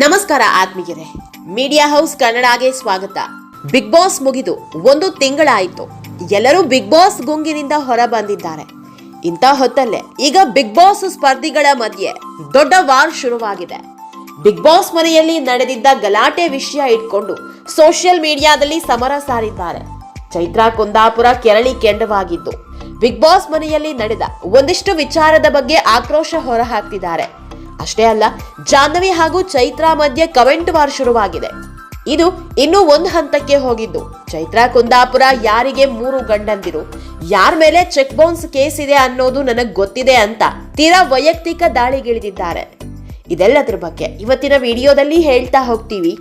ನಮಸ್ಕಾರ ಆತ್ಮೀಯರೇ. Media house ಕನ್ನಡಗೆ ಸ್ವಾಗತ. ಬಿಗ್ ಬಾಸ್ ಮುಗಿದು ಒಂದು ತಿಂಗಳಾಯಿತು. ಎಲ್ಲರೂ ಬಿಗ್ ಬಾಸ್ ಗುಂಗಿನಿಂದ ಹೊರ ಬಂದಿದ್ದಾರೆ ಇಂಥ ಹೊತ್ತಲ್ಲೇ ಈಗ ಬಿಗ್ ಬಾಸ್ ಸ್ಪರ್ಧಿಗಳ ಮಧ್ಯೆ ದೊಡ್ಡ ವಾರ್ ಶುರುವಾಗಿದೆ. ಬಿಗ್ ಬಾಸ್ ಮನೆಯಲ್ಲಿ ನಡೆದಿದ್ದ ಗಲಾಟೆ ವಿಷಯ ಇಟ್ಕೊಂಡು ಸೋಷಿಯಲ್ ಮೀಡಿಯಾದಲ್ಲಿ ಸಮರ ಸಾರಿದ್ದಾರೆ. ಚೈತ್ರಾ ಕುಂದಾಪುರ ಕೆರಳಿ ಕೆಂಡವಾಗಿದ್ದು ಬಿಗ್ ಬಾಸ್ ಮನೆಯಲ್ಲಿ ನಡೆದ ಒಂದಿಷ್ಟು ವಿಚಾರದ ಬಗ್ಗೆ ಆಕ್ರೋಶ ಹೊರಹಾಕ್ತಿದ್ದಾರೆ ಅಷ್ಟೇ ಅಲ್ಲ, ಜಾಹ್ನವಿ ಹಾಗೂ ಚೈತ್ರಾ ಮಧ್ಯೆ ಕಮೆಂಟ್ ವಾರ್ ಶುರುವಾಗಿದೆ. ಇದು ಇನ್ನೂ ಒಂದು ಹಂತಕ್ಕೆ ಹೋಗಿದ್ದು. ಚೈತ್ರಾ, ಕುಂದಾಪುರ ಯಾರಿಗೆ ಮೂರು ಗಂಡಂದಿರು? ಯಾರ ಮೇಲೆ ಚೆಕ್ ಬೌನ್ಸ್ ಕೇಸ್ ಇದೆ ಅನ್ನೋದು ನನಗೆ ಗೊತ್ತಿದೆ ಅಂತ ತೀರಾ ವೈಯಕ್ತಿಕ ದಾಳಿಗಿಳಿದಿದ್ದಾರೆ. ಇದೆಲ್ಲದ್ರ ಬಗ್ಗೆ ಇವತ್ತಿನ ವಿಡಿಯೋದಲ್ಲಿ ಹೇಳ್ತಾ ಹೋಗ್ತೀವಿ.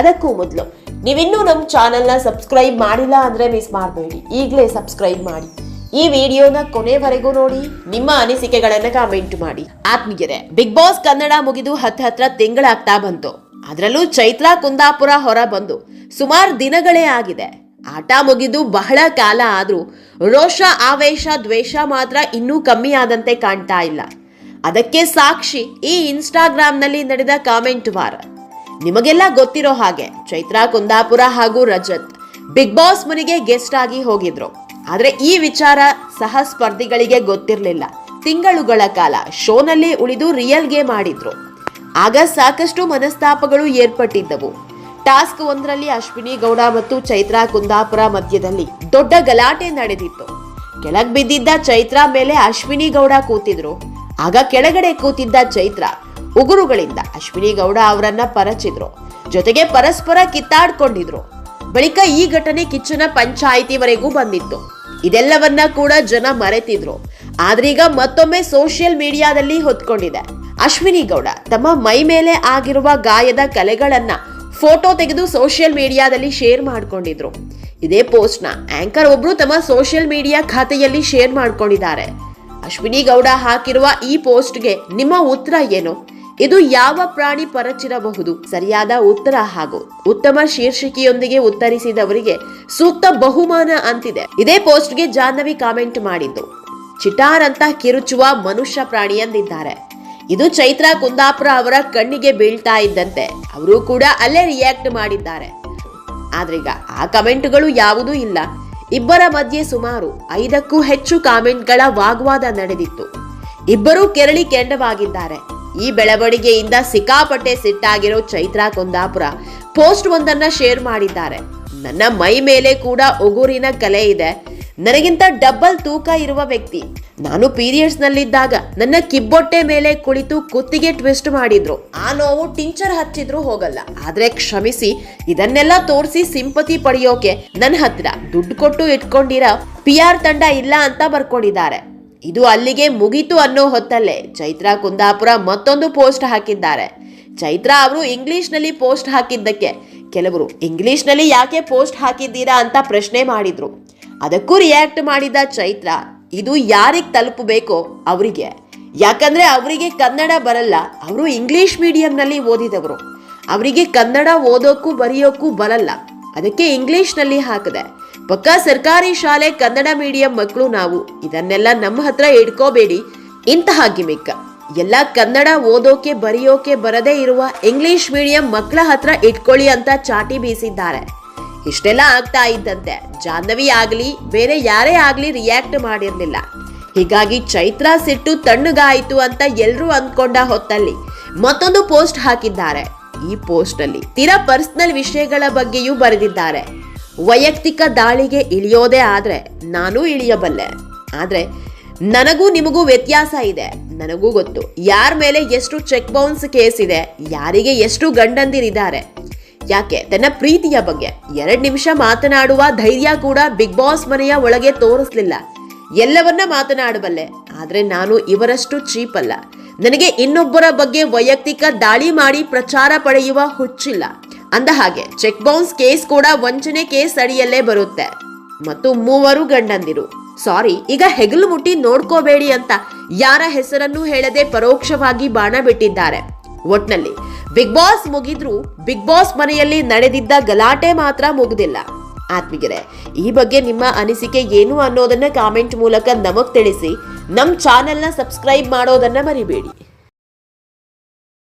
ಅದಕ್ಕೂ ಮೊದಲು, ನೀವಿನ್ನೂ ನಮ್ಮ ಚಾನೆಲ್ನ ಸಬ್ಸ್ಕ್ರೈಬ್ ಮಾಡಿಲ್ಲ ಅಂದ್ರೆ ಮಿಸ್ ಮಾಡಬೇಡಿ. ಈಗಲೇ ಸಬ್ಸ್ಕ್ರೈಬ್ ಮಾಡಿ. ಈ ವಿಡಿಯೋನ ಕೊನೆವರೆಗೂ ನೋಡಿ, ನಿಮ್ಮ ಅನಿಸಿಕೆಗಳನ್ನ ಕಾಮೆಂಟ್ ಮಾಡಿ. ಆತ್ಮೀಯರೇ ಬಿಗ್ ಬಾಸ್ ಕನ್ನಡ ಮುಗಿದು ಹತ್ತ ಹತ್ರ ತಿಂಗಳಾಗ್ತಾ ಬಂತು. ಅದರಲ್ಲೂ ಚೈತ್ರಾ ಕುಂದಾಪುರ ಹೊರ ಬಂದು ಸುಮಾರು ದಿನಗಳೇ ಆಗಿದೆ. ಆಟ ಮುಗಿದು ಬಹಳ ಕಾಲ ಆದರೂ ರೋಷ, ಆವೇಶ, ದ್ವೇಷ ಮಾತ್ರ ಇನ್ನೂ ಕಮ್ಮಿ ಆದಂತೆ ಕಾಣ್ತಾ ಇಲ್ಲ. ಅದಕ್ಕೆ ಸಾಕ್ಷಿ ಈ ಇನ್ಸ್ಟಾಗ್ರಾಮ್ನಲ್ಲಿ ನಡೆದ ಕಾಮೆಂಟ್ ವಾರ. ನಿಮಗೆಲ್ಲ ಗೊತ್ತಿರೋ ಹಾಗೆ ಚೈತ್ರಾ ಕುಂದಾಪುರ ಹಾಗೂ ರಜತ್ ಬಿಗ್ ಬಾಸ್ ಮನೆಗೆ ಗೆಸ್ಟ್ ಆಗಿ ಹೋಗಿದ್ರು. ಆದ್ರೆ ಈ ವಿಚಾರ ಸಹ ಸ್ಪರ್ಧಿಗಳಿಗೆ ಗೊತ್ತಿರಲಿಲ್ಲ. ತಿಂಗಳುಗಳ ಕಾಲ ಶೋನಲ್ಲಿ ಉಳಿದು ರಿಯಲ್ ಗೇಮ್ ಆಡಿದ್ರು ಆಗ ಸಾಕಷ್ಟು ಮನಸ್ತಾಪಗಳು ಏರ್ಪಟ್ಟಿದ್ದವು. ಟಾಸ್ಕ್ ಒಂದರಲ್ಲಿ ಅಶ್ವಿನಿ ಗೌಡ ಮತ್ತು ಚೈತ್ರಾ ಕುಂದಾಪುರ ಮಧ್ಯದಲ್ಲಿ ದೊಡ್ಡ ಗಲಾಟೆ ನಡೆದಿತ್ತು. ಕೆಳಗ್ ಬಿದ್ದಿದ್ದ ಚೈತ್ರಾ ಮೇಲೆ ಅಶ್ವಿನಿ ಗೌಡ ಕೂತಿದ್ರು. ಆಗ ಕೆಳಗಡೆ ಕೂತಿದ್ದ ಚೈತ್ರಾ ಉಗುರುಗಳಿಂದ ಅಶ್ವಿನಿ ಗೌಡ ಅವರನ್ನ ಪರಚಿದ್ರು. ಜೊತೆಗೆ ಪರಸ್ಪರ ಕಿತ್ತಾಡ್ಕೊಂಡಿದ್ರು. ಬಳಿಕ ಈ ಘಟನೆ ಕಿಚ್ಚನ ಪಂಚಾಯಿತಿವರೆಗೂ ಬಂದಿತ್ತು. ಇದೆಲ್ಲವನ್ನ ಕೂಡ ಜನ ಮರೆತಿದ್ರು. ಆದ್ರೀಗ ಮತ್ತೊಮ್ಮೆ ಸೋಷಿಯಲ್ ಮೀಡಿಯಾದಲ್ಲಿ ಹೊತ್ಕೊಂಡಿದೆ. ಅಶ್ವಿನಿ ಗೌಡ ತಮ್ಮ ಮೈ ಮೇಲೆ ಆಗಿರುವ ಗಾಯದ ಕಲೆಗಳನ್ನ ಫೋಟೋ ತೆಗೆದು ಸೋಷಿಯಲ್ ಮೀಡಿಯಾದಲ್ಲಿ ಶೇರ್ ಮಾಡ್ಕೊಂಡಿದ್ರು. ಇದೇ ಪೋಸ್ಟ್ನ ಆಂಕರ್ ಒಬ್ರು ತಮ್ಮ ಸೋಷಿಯಲ್ ಮೀಡಿಯಾ ಖಾತೆಯಲ್ಲಿ ಶೇರ್ ಮಾಡ್ಕೊಂಡಿದ್ದಾರೆ. ಅಶ್ವಿನಿ ಗೌಡ ಹಾಕಿರುವ ಈ ಪೋಸ್ಟ್ಗೆ ನಿಮ್ಮ ಉತ್ತರ ಏನು? ಇದು ಯಾವ ಪ್ರಾಣಿ ಪರಚಿರಬಹುದು? ಸರಿಯಾದ ಉತ್ತರ ಹಾಗೂ ಉತ್ತಮ ಶೀರ್ಷಿಕೆಯೊಂದಿಗೆ ಉತ್ತರಿಸಿದವರಿಗೆ ಸೂಕ್ತ ಬಹುಮಾನ ಅಂತಿದೆ. ಇದೇ ಪೋಸ್ಟ್ಗೆ ಜಾಹ್ನವಿ ಕಾಮೆಂಟ್ ಮಾಡಿದ್ದು, ಚಿಟಾರ್ ಅಂತ ಕಿರುಚುವ ಮನುಷ್ಯ ಪ್ರಾಣಿ ಎಂದಿದ್ದಾರೆ. ಇದು ಚೈತ್ರಾ ಕುಂದಾಪುರ ಅವರ ಕಣ್ಣಿಗೆ ಬೀಳ್ತಾ ಇದ್ದಂತೆ. ಅವರು ಕೂಡ ಅಲ್ಲೇ ರಿಯಾಕ್ಟ್ ಮಾಡಿದ್ದಾರೆ. ಆದ್ರೀಗ ಆ ಕಮೆಂಟ್ಗಳು ಯಾವುದೂ ಇಲ್ಲ. ಇಬ್ಬರ ಮಧ್ಯೆ ಸುಮಾರು ಐದಕ್ಕೂ ಹೆಚ್ಚು ಕಾಮೆಂಟ್ಗಳ ವಾಗ್ವಾದ ನಡೆದಿತ್ತು. ಇಬ್ಬರೂ ಕೆರಳಿ ಕೆಂಡವಾಗಿದ್ದಾರೆ. ಈ ಬೆಳವಣಿಗೆಯಿಂದ ಸಿಕ್ಕಾಪಟ್ಟೆ ಸಿಟ್ಟಾಗಿರೋ ಚೈತ್ರಾ ಕುಂದಾಪುರ. ಪೋಸ್ಟ್ ಒಂದನ್ನ ಶೇರ್ ಮಾಡಿದ್ದಾರೆ. ನನ್ನ ಮೈ ಮೇಲೆ ಕೂಡ ಉಗುರಿನ ಕಲೆ ಇದೆ. ನನಗಿಂತ ಡಬ್ಬಲ್ ತೂಕ ಇರುವ ವ್ಯಕ್ತಿ. ನಾನು ಪೀರಿಯಡ್ಸ್ ನಲ್ಲಿದ್ದಾಗ ನನ್ನ ಕಿಬ್ಬೊಟ್ಟೆ ಮೇಲೆ ಕುಳಿತು ಕುತ್ತಿಗೆ ಟ್ವಿಸ್ಟ್ ಮಾಡಿದ್ರು. ಆ ನೋವು ಟಿಂಚರ್ ಹಚ್ಚಿದ್ರು ಹೋಗಲ್ಲ. ಆದ್ರೆ ಕ್ಷಮಿಸಿ, ಇದನ್ನೆಲ್ಲ ತೋರಿಸಿ ಸಿಂಪತಿ ಪಡೆಯೋಕೆ ನನ್ನ ಹತ್ರ ದುಡ್ಡು ಕೊಟ್ಟು ಇಟ್ಕೊಂಡಿರ ಪಿ ಆರ್ ತಂಡ ಇಲ್ಲ ಅಂತ ಬರ್ಕೊಂಡಿದ್ದಾರೆ. ಇದು ಅಲ್ಲಿಗೆ ಮುಗೀತು ಅನ್ನೋ ಹೊತ್ತಲ್ಲೇ ಚೈತ್ರಾ ಕುಂದಾಪುರ ಮತ್ತೊಂದು ಪೋಸ್ಟ್ ಹಾಕಿದ್ದಾರೆ. ಚೈತ್ರಾ ಅವರು ಇಂಗ್ಲಿಷ್ನಲ್ಲಿ ಪೋಸ್ಟ್ ಹಾಕಿದ್ದಕ್ಕೆ ಕೆಲವರು ಇಂಗ್ಲಿಷ್ನಲ್ಲಿ ಯಾಕೆ ಪೋಸ್ಟ್ ಹಾಕಿದ್ದೀರಾ ಅಂತ ಪ್ರಶ್ನೆ ಮಾಡಿದ್ರು. ಅದಕ್ಕೂ ರಿಯಾಕ್ಟ್ ಮಾಡಿದ ಚೈತ್ರಾ, ಇದು ಯಾರಿಗೆ ತಲುಪಬೇಕೋ ಅವರಿಗೆ. ಯಾಕಂದ್ರೆ ಅವರಿಗೆ ಕನ್ನಡ ಬರಲ್ಲ, ಅವರು ಇಂಗ್ಲಿಷ್ ಮೀಡಿಯಂನಲ್ಲಿ ಓದಿದವರು. ಅವರಿಗೆ ಕನ್ನಡ ಓದೋಕ್ಕೂ, ಬರೆಯೋಕ್ಕೂ ಬರಲ್ಲ. ಅದಕ್ಕೆ ಇಂಗ್ಲಿಷ್ನಲ್ಲಿ ಹಾಕಿದೆ. ಪಕ್ಕ ಸರ್ಕಾರಿ ಶಾಲೆ ಕನ್ನಡ ಮೀಡಿಯಂ ಮಕ್ಕಳು ನಾವು. ಇದನ್ನೆಲ್ಲ ನಮ್ಮ ಹತ್ರ ಇಟ್ಕೋಬೇಡಿ ಇಂತಹ ಗಿಮಿಕ್. ಎಲ್ಲ ಕನ್ನಡ ಓದೋಕೆ ಬರೆಯೋಕೆ ಬರದೇ ಇರುವ ಇಂಗ್ಲಿಷ್ ಮೀಡಿಯಂ ಮಕ್ಕಳ ಹತ್ರ ಇಟ್ಕೊಳ್ಳಿ ಅಂತ ಚಾಟಿ ಬೀಸಿದ್ದಾರೆ. ಇಷ್ಟೆಲ್ಲ ಆಗ್ತಾ ಇದ್ದಂತೆ. ಜಾಹ್ನವಿ ಆಗಲಿ, ಬೇರೆ ಯಾರೇ ಆಗಲಿ ರಿಯಾಕ್ಟ್ ಮಾಡಿರಲಿಲ್ಲ. ಹೀಗಾಗಿ ಚೈತ್ರ ಸಿಟ್ಟು ತಣ್ಣಗಾಯಿತು ಅಂತ ಎಲ್ಲರೂ ಅಂದ್ಕೊಂಡ ಹೊತ್ತಲ್ಲಿ ಮತ್ತೊಂದು ಪೋಸ್ಟ್ ಹಾಕಿದ್ದಾರೆ. ಈ ಪೋಸ್ಟ್ ಅಲ್ಲಿ ತೀರಾ ಪರ್ಸನಲ್ ವಿಷಯಗಳ ಬಗ್ಗೆಯೂ ಬರೆದಿದ್ದಾರೆ. ವೈಯಕ್ತಿಕ ದಾಳಿಗೆ ಇಳಿಯೋದೇ ಆದರೆ ನಾನು ಇಳಿಯಬಲ್ಲೆ. ಆದರೆ ನನಗೂ ನಿಮಗೂ ವ್ಯತ್ಯಾಸ ಇದೆ. ನನಗೂ ಗೊತ್ತು. ಯಾರ ಮೇಲೆ ಎಷ್ಟು ಚೆಕ್ ಬೌನ್ಸ್ ಕೇಸ್ ಇದೆ, ಯಾರಿಗೆ ಎಷ್ಟು ಗಂಡಂದಿರಿದ್ದಾರೆ. ಯಾಕೆ? ತನ್ನ ಪ್ರೀತಿಯ ಬಗ್ಗೆ. ಎರಡು ನಿಮಿಷ ಮಾತನಾಡುವ ಧೈರ್ಯ ಕೂಡ ಬಿಗ್ ಬಾಸ್ ಮನೆಯ ಒಳಗೆ ತೋರಿಸ್ಲಿಲ್ಲ. ಎಲ್ಲವನ್ನ ಮಾತನಾಡಬಲ್ಲೆ. ಆದರೆ ನಾನು ಇವರಷ್ಟು ಚೀಪ್ ಅಲ್ಲ ನನಗೆ ಇನ್ನೊಬ್ಬರ ಬಗ್ಗೆ ವೈಯಕ್ತಿಕ ದಾಳಿ ಮಾಡಿ ಪ್ರಚಾರ ಪಡೆಯುವ ಹುಚ್ಚಿಲ್ಲ. ಅಂದ ಹಾಗೆ ಚೆಕ್ ಬೌನ್ಸ್ ಕೇಸ್ ಕೂಡ ವಂಚನೆ ಕೇಸ್ ಅಡಿಯಲ್ಲೇ ಬರುತ್ತೆ. ಮತ್ತು ಮೂವರು ಗಂಡಂದಿರು. ಸಾರಿ, ಈಗ ಹೆಗಲು ಮುಟ್ಟಿ ನೋಡ್ಕೋಬೇಡಿ ಅಂತ ಯಾರ ಹೆಸರನ್ನು ಹೇಳದೆ ಪರೋಕ್ಷವಾಗಿ ಬಾಣ ಬಿಟ್ಟಿದ್ದಾರೆ. ಒಟ್ನಲ್ಲಿ, ಬಿಗ್ ಬಾಸ್ ಮುಗಿದ್ರು ಬಿಗ್ ಬಾಸ್ ಮನೆಯಲ್ಲಿ ನಡೆದಿದ್ದ ಗಲಾಟೆ ಮಾತ್ರ ಮುಗಿದಿಲ್ಲ. ಆತ್ಮಿಗೆರೆ ಈ ಬಗ್ಗೆ ನಿಮ್ಮ ಅನಿಸಿಕೆ ಏನು ಅನ್ನೋದನ್ನ ಕಾಮೆಂಟ್ ಮೂಲಕ ನಮಗ್ ತಿಳಿಸಿ ನಮ್ಮ ಚಾನೆಲ್ನ ಸಬ್ಸ್ಕ್ರೈಬ್ ಮಾಡೋದನ್ನ ಮರಿಬೇಡಿ.